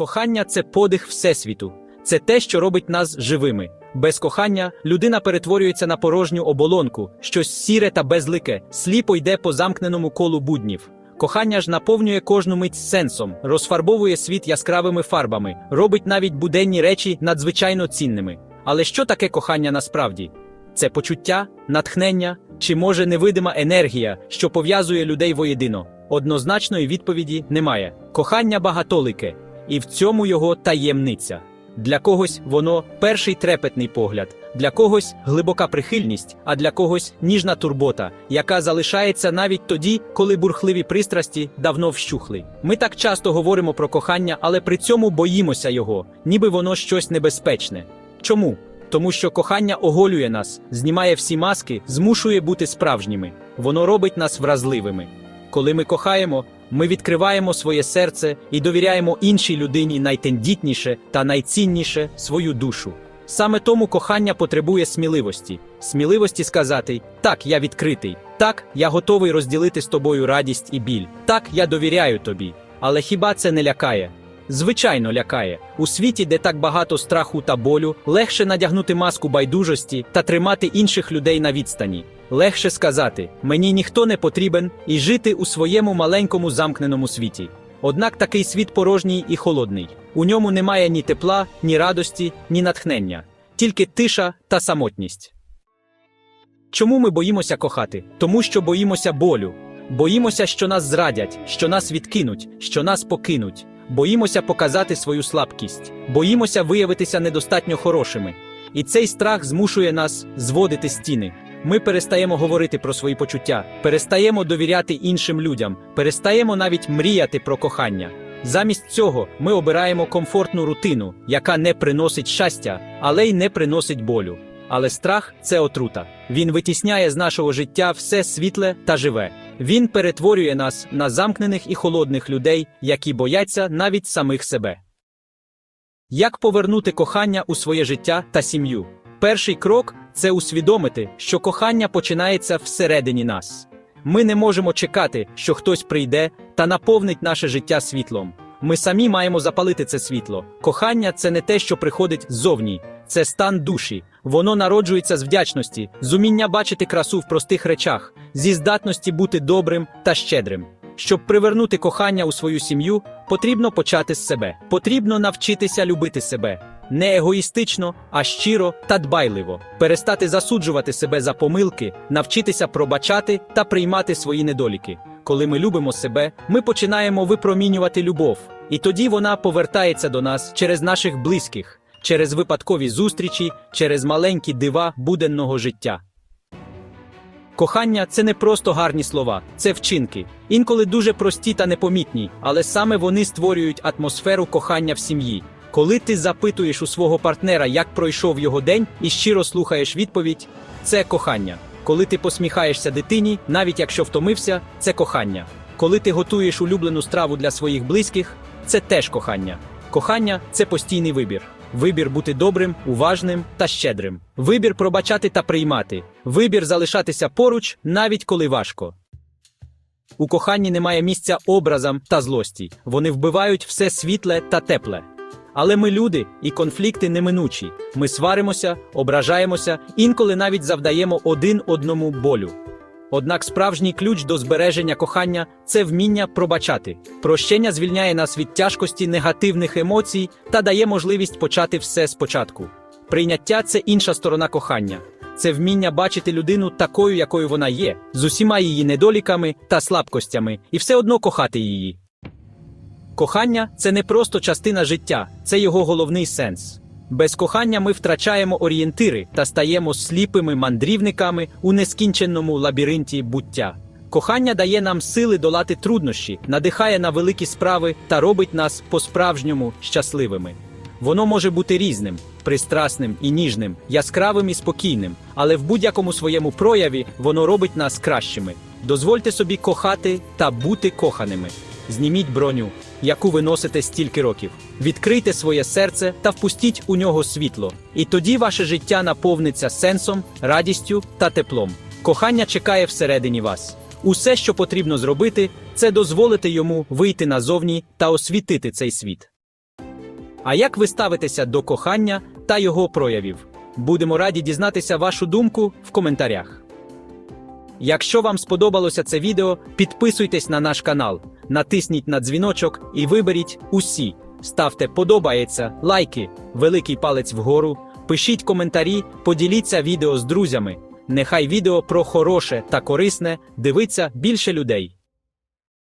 Кохання це подих Всесвіту, це те, що робить нас живими. Без кохання людина перетворюється на порожню оболонку, щось сіре та безлике, сліпо йде по замкненому колу буднів. Кохання ж наповнює кожну мить сенсом, розфарбовує світ яскравими фарбами, робить навіть буденні речі надзвичайно цінними. Але що таке кохання насправді? Це почуття, натхнення чи може невидима енергія, що пов'язує людей воєдино? Однозначної відповіді немає. Кохання багатолике, і в цьому його таємниця. Для когось воно перший трепетний погляд, для когось глибока прихильність, а для когось ніжна турбота, яка залишається навіть тоді, коли бурхливі пристрасті давно вщухли. Ми так часто говоримо про кохання, але при цьому боїмося його, ніби воно щось небезпечне. Чому? Тому що кохання оголює нас, знімає всі маски, змушує бути справжніми. Воно робить нас вразливими. Коли ми кохаємо, ми відкриваємо своє серце і довіряємо іншій людині найтендітніше та найцінніше свою душу. Саме тому кохання потребує сміливості, сміливості сказати: так, я відкритий, так, я готовий розділити з тобою радість і біль, так, я довіряю тобі. Але хіба це не лякає? Звичайно, лякає. У світі, де так багато страху та болю, легше надягнути маску байдужості та тримати інших людей на відстані. Легше сказати: мені ніхто не потрібен і жити у своєму маленькому замкненому світі. Однак такий світ порожній і холодний. У ньому немає ні тепла, ні радості, ні натхнення, тільки тиша та самотність. Чому ми боїмося кохати? Тому що боїмося болю. Боїмося, що нас зрадять, що нас відкинуть, що нас покинуть. Боїмося показати свою слабкість, боїмося виявитися недостатньо хорошими. І цей страх змушує нас зводити стіни. Ми перестаємо говорити про свої почуття, перестаємо довіряти іншим людям, перестаємо навіть мріяти про кохання. Замість цього ми обираємо комфортну рутину, яка не приносить щастя, але й не приносить болю. Але страх це отрута. Він витісняє з нашого життя все світле та живе. Він перетворює нас на замкнених і холодних людей, які бояться навіть самих себе. Як повернути кохання у своє життя та сім'ю? Перший крок це усвідомити, що кохання починається всередині нас. Ми не можемо чекати, що хтось прийде та наповнить наше життя світлом. Ми самі маємо запалити це світло. Кохання це не те, що приходить ззовні, це стан душі. Воно народжується з вдячності, з уміння бачити красу в простих речах, зі здатності бути добрим та щедрим. Щоб привернути кохання у свою сім'ю, потрібно почати з себе. Потрібно навчитися любити себе не егоїстично, а щиро та дбайливо, перестати засуджувати себе за помилки, навчитися пробачати та приймати свої недоліки. Коли ми любимо себе, ми починаємо випромінювати любов, і тоді вона повертається до нас через наших близьких, через випадкові зустрічі, через маленькі дива буденного життя. Кохання це не просто гарні слова, це вчинки. Інколи дуже прості та непомітні, але саме вони створюють атмосферу кохання в сім'ї. Коли ти запитуєш у свого партнера, як пройшов його день, і щиро слухаєш відповідь, це кохання. Коли ти посміхаєшся дитині, навіть якщо втомився, це кохання. Коли ти готуєш улюблену страву для своїх близьких, це теж кохання. Кохання це постійний вибір. Вибір бути добрим, уважним та щедрим. Вибір пробачати та приймати. Вибір залишатися поруч, навіть коли важко. У коханні немає місця образам та злості. Вони вбивають все світле та тепле. Але ми люди, і конфлікти неминучі. Ми сваримося, ображаємося, інколи навіть завдаємо один одному болю. Однак справжній ключ до збереження кохання це вміння пробачати. Прощення звільняє нас від тяжкості негативних емоцій та дає можливість почати все спочатку. Прийняття це інша сторона кохання. Це вміння бачити людину такою, якою вона є, з усіма її недоліками та слабкостями, і все одно кохати її. Кохання це не просто частина життя, це його головний сенс. Без кохання ми втрачаємо орієнтири та стаємо сліпими мандрівниками у нескінченному лабіринті буття. Кохання дає нам сили долати труднощі, надихає на великі справи та робить нас по-справжньому щасливими. Воно може бути різним, пристрасним і ніжним, яскравим і спокійним, але в будь-якому своєму прояві воно робить нас кращими. Дозвольте собі кохати та бути коханими. Зніміть броню, яку ви носите стільки років. Відкрийте своє серце та впустіть у нього світло. І тоді ваше життя наповниться сенсом, радістю та теплом. Кохання чекає всередині вас. Усе, що потрібно зробити, це дозволити йому вийти назовні та освітити цей світ. А як ви ставитеся до кохання та його проявів? Будемо раді дізнатися вашу думку в коментарях. Якщо вам сподобалося це відео, підписуйтесь на наш канал, натисніть на дзвіночок і виберіть усі. Ставте подобається, лайки, великий палець вгору, пишіть коментарі, поділіться відео з друзями. Нехай відео про хороше та корисне дивиться більше людей.